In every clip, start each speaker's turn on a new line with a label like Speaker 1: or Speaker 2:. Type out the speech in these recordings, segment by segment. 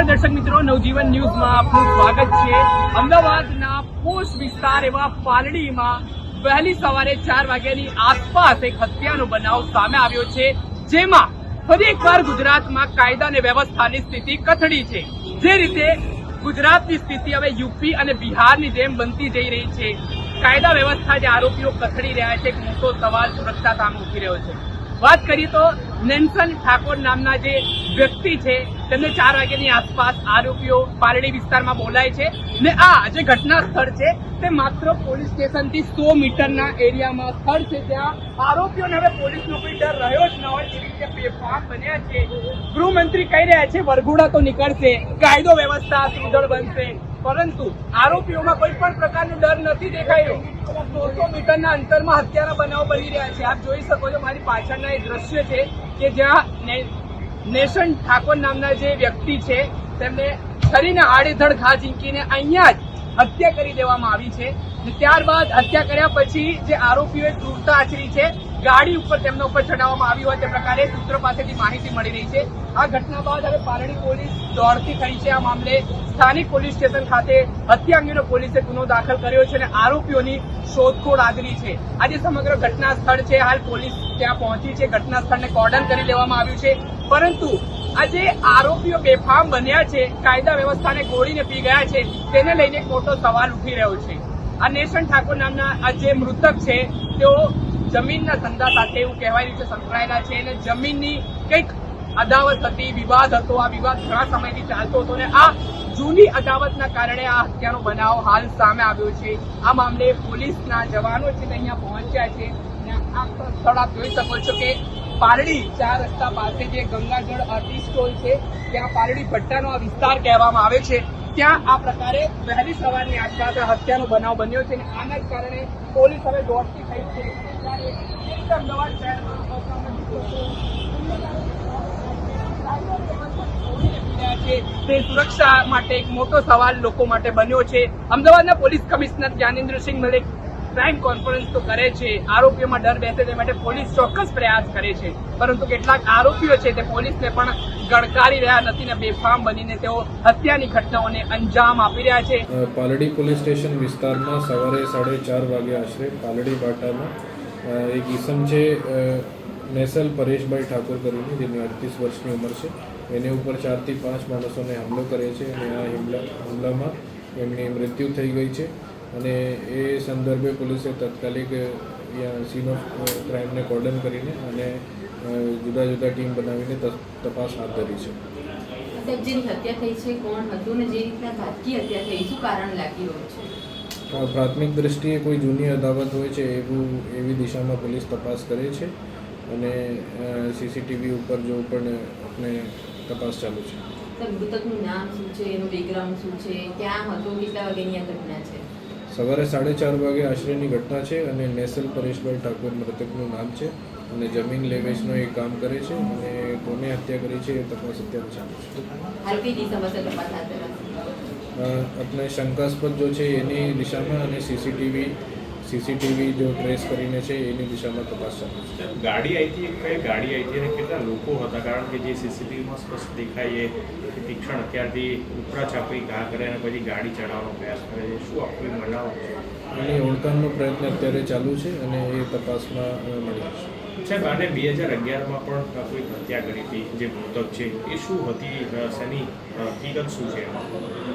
Speaker 1: નમસ્કાર દર્શક મિત્રો, નવજીવન ન્યૂઝમાં આપનું સ્વાગત છે. અમદાવાદના પોસ્ટ વિસ્તાર એવા પાલડીમાં વહેલી સવારે ચાર વાગ્યાની આસપાસ એક હત્યાનો બનાવ સામે આવ્યો છે, જેમાં ફરી એકવાર ગુજરાતમાં કાયદા અને વ્યવસ્થાની સ્થિતિ કથળી છે. જે રીતે ગુજરાતની સ્થિતિ હવે યુપી અને બિહારની જેમ બનતી જઈ રહી છે. કાયદા વ્યવસ્થા જે આરોપીઓ કથળી રહ્યા છે, એક મોટો સવાલ સુરક્ષા સામે ઉઠી રહ્યો છે. વાત કરીએ તો નેન્સન ઠાકોર નામના જે વ્યક્તિ છે તેમને ચાર વાગ્યાની આસપાસ આરોપીઓ પારડી વિસ્તારમાં બોલાય છે ને આ જે ઘટના સ્થળ છે તે માત્ર પોલીસ સ્ટેશનથી સો મીટરના એરિયામાં સ્થળ છે ત્યાં આરોપીઓને હવે પોલીસનો કોઈ ડર રહ્યો જ ન હોય એવી રીતે બેફામ બન્યા છે. ગૃહમંત્રી કહી રહ્યા છે, વરઘોડા તો નીકળશે, કાયદો વ્યવસ્થા સુદળ બનશે. પરંતુ આરોપીઓમાં કોઈ પણ પ્રકારનો ડર નથી દેખાયો. સોળસો મીટરના અંતરમાં હત્યાના બનાવો બની રહ્યા છે. આપ જોઈ શકો છો, મારી પાછળના એ દ્રશ્ય છે કે જ્યાં નેશન ઠાકોર નામના જે વ્યક્તિ છે તેમને શરીરને આડેધડ ઘા ઝીંકીને અહીંયા જ હત્યા કરી દેવામાં આવી છે ત્યારબાદ હત્યા કર્યા પછી જે આરોપીઓએ ક્રૂરતા આચરી છે, ગાડી ઉપર તેમના ઉપર ચડાવવામાં આવી હોય તે પ્રકારે સૂત્રો પાસેથી માહિતી મળી રહી છે. આ ઘટના બાદ હવે પારડી પોલીસ દોડતી થઈ છે આ મામલે. સ્થાનિક પોલીસ સ્ટેશન ખાતે હત્યા અંગેનો પોલીસે ગુનો દાખલ કર્યો છે અને આરોપીઓની શોધખોળ આદરી છે. આજે સમગ્ર ઘટના સ્થળ છે. હાલ પોલીસ ત્યાં પહોંચી છે. ઘટના સ્થળને કોર્ડન કરી દેવામાં આવ્યું છે. પરંતુ આ જે આરોપીઓ બેફામ બન્યા છે, કાયદા વ્યવસ્થાને ગોળીને પી ગયા છે, તેને લઈને મોટો સવાલ ઉઠી રહ્યો છે. આ નેશન ઠાકોર નામના આ જે મૃતક છે, તેઓ જમીનના ધંધા સાથે એવું કહેવાય રહ્યું છે, સંકળાયેલા છે અને જમીનની કંઈક અદાવત હતી, વિવાદ હતો, આ વિવાદ ઘણા સમયથી ચાલતો હતો ને આ જૂની અદાવતના કારણે આ હત્યાનો બનાવ હાલ સામે આવ્યો છે. આ મામલે પોલીસના જવાનો છે તે અહીંયા પહોંચ્યા છે. અને આ સ્થળ આપ જોઈ શકો છો કે પાલડી ચાર રસ્તા પાસે જે ગંગાજળ આર્ટી સ્ટોલ છે, ત્યાં પારડી ભટ્ટાનો આ વિસ્તાર કહેવામાં આવે છે. ત્યાં આ પ્રકારે વહેલી સવારની આસપાસ હત્યાનો બનાવ બન્યો છે અને આના જ કારણે પોલીસ હવે દોડતી થઈ છે. અમદાવાદ તે સુરક્ષા માટે એક મોટો સવાલ લોકો માટે બન્યો છે. અમદાવાદના police commissioner Gyanendrasinh Malik crime conference તો કરે છે. આરોપીઓમાં ડર બેસે તે માટે પોલીસ ચોક્કસ પ્રયાસ કરે છે. પરંતુ કેટલાક આરોપીઓ છે તે પોલીસને પણ ગણકારી રહ્યા નથી ને બેફામ બનીને તેઓ હત્યાની ઘટનાઓને અંજામ આપી રહ્યા છે.
Speaker 2: પાલડી પોલીસ સ્ટેશન વિસ્તારમાં સવારે સાડે ચાર વાગે આશરે પાલડી બાટામાં એક ઈસમ છે નેસલ પરેશભાઈ ઠાકોર કરીને, જેની અડતીસ વર્ષની ઉંમર છે. એની ઉપર ચારથી પાંચ માણસોને હુમલો કરે છે અને આ હુમલા, હુમલામાં એમની મૃત્યુ થઈ ગઈ છે. અને એ સંદર્ભે પોલીસે તાત્કાલિક સીન ઓફ ક્રાઇમને કોર્ડન કરીને અને જુદા જુદા ટીમ બનાવીને તપાસ હાથ ધરી છે.
Speaker 3: જેની હત્યા થઈ છે કોણ હતું ને જે રીતના ઘાતકી હત્યા થઈ શું કારણ લાગી રહ્યું છે?
Speaker 2: પ્રાથમિક દ્રષ્ટિએ કોઈ જૂની અદાવત હોય છે એવું એવી દિશામાં પોલીસ તપાસ કરે છે અને સીસીટીવી ઉપર જો પણ આપણે તપાસ ચાલુ છે.
Speaker 3: મૃતકનું નામ શું છે એનું બેકગ્રાઉન્ડ શું છે ક્યાં હતો કેટલા વાગ્યાની આ ઘટના છે?
Speaker 2: સવારે સાડે ચાર વાગે આશરેની ઘટના છે અને નેસલ પરેશભાઈ ઠાકોર મૃતકનું નામ છે અને જમીન લેવેચનો એ કામ કરે છે અને કોને હત્યા કરી છે એ તપાસ અત્યારે ચાલુ છે. આપણે શંકાસ્પદ જો છે એની દિશામાં અને સીસીટીવી સીસીટીવી જો ટ્રેસ કરીને છે એની દિશામાં તપાસ ચાલુ છે.
Speaker 4: ગાડી આવી હતી કઈ ગાડી આવી હતી અને કેટલા લોકો હતા? કારણ કે જે સીસીટીવીમાં સ્પષ્ટ દેખાય એ તીક્ષણ અત્યારથી ઉપરા છાપી ઘા કરે અને પછી ગાડી ચડાવવાનો પ્રયાસ કરે છે. શું આપણે મનાવો બનાવ છે?
Speaker 2: એની ઓળખાણનો પ્રયત્ન અત્યારે ચાલુ છે અને એ તપાસમાં મળી જશે.
Speaker 4: સાહેબ આને બે હજાર અગિયારમાં પણ કોઈ હત્યા કરી હતી જે મૃતક છે એ શું હતી શેની હકીકત શું છે?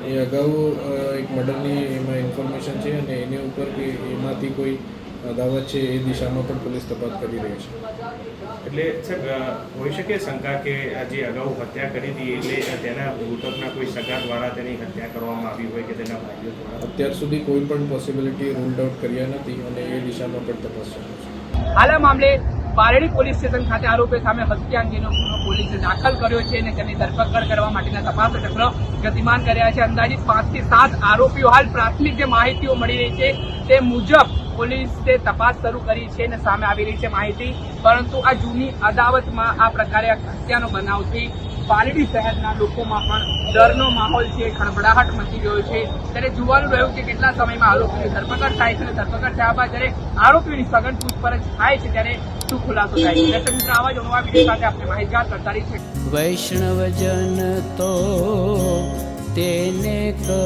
Speaker 2: એ અગાઉ એક મર્ડરની એમાં ઇન્ફોર્મેશન છે અને એની ઉપર કે એમાંથી કોઈ અદાવત છે એ દિશામાં પણ પોલીસ તપાસ કરી રહી છે.
Speaker 4: એટલે સાહેબ હોઈ શકે શંકા કે આજે જે અગાઉ હત્યા કરી હતી એટલે તેના મૃતકના કોઈ સગા દ્વારા તેની હત્યા કરવામાં આવી હોય કે તેના ભાઈઓ દ્વારા?
Speaker 2: અત્યાર સુધી કોઈ પણ પોસિબિલિટી રૂલ્ડ આઉટ કર્યા નથી અને એ દિશામાં પણ તપાસ ચાલુ છે.
Speaker 1: હાલ મામલે બારડી પોલીસ સ્ટેશન ખાતે આરોપી સામે હત્યા અંગેનો ગુનો પોલીસે દાખલ કર્યો છે અને તેની ધરપકડ કરવા માટેના તપાસ ચક્ર ગતિમાન કર્યા છે. અંદાજિત પાંચથી સાત આરોપીઓ હાલ પ્રાથમિક જે માહિતીઓ મળી રહી છે તે મુજબ પોલીસે તપાસ શરૂ કરી છે અને સામે આવી રહી છે માહિતી. પરંતુ આ જૂની અદાવતમાં આ પ્રકારે હત્યાનો બનાવથી પાલડી શહેરના લોકોમાં પણ ડરનો માહોલ છે ખળભળાહટ મચી ગયો છે. ત્યારે જોવાનું રહ્યું કે કેટલા સમયમાં આરોપીની ધરપકડ થાય છે અને ધરપકડ થયા બાદ જ્યારે આરોપીની સઘન પૂછપરછ થાય છે, ત્યારે શું ખુલાસો થાય છે? દર્શક મિત્રો, આવા જ નવા વીડિયો સાથે આપણે માહિતગાર કરતા છે
Speaker 5: વૈષ્ણવજન તો તેને જે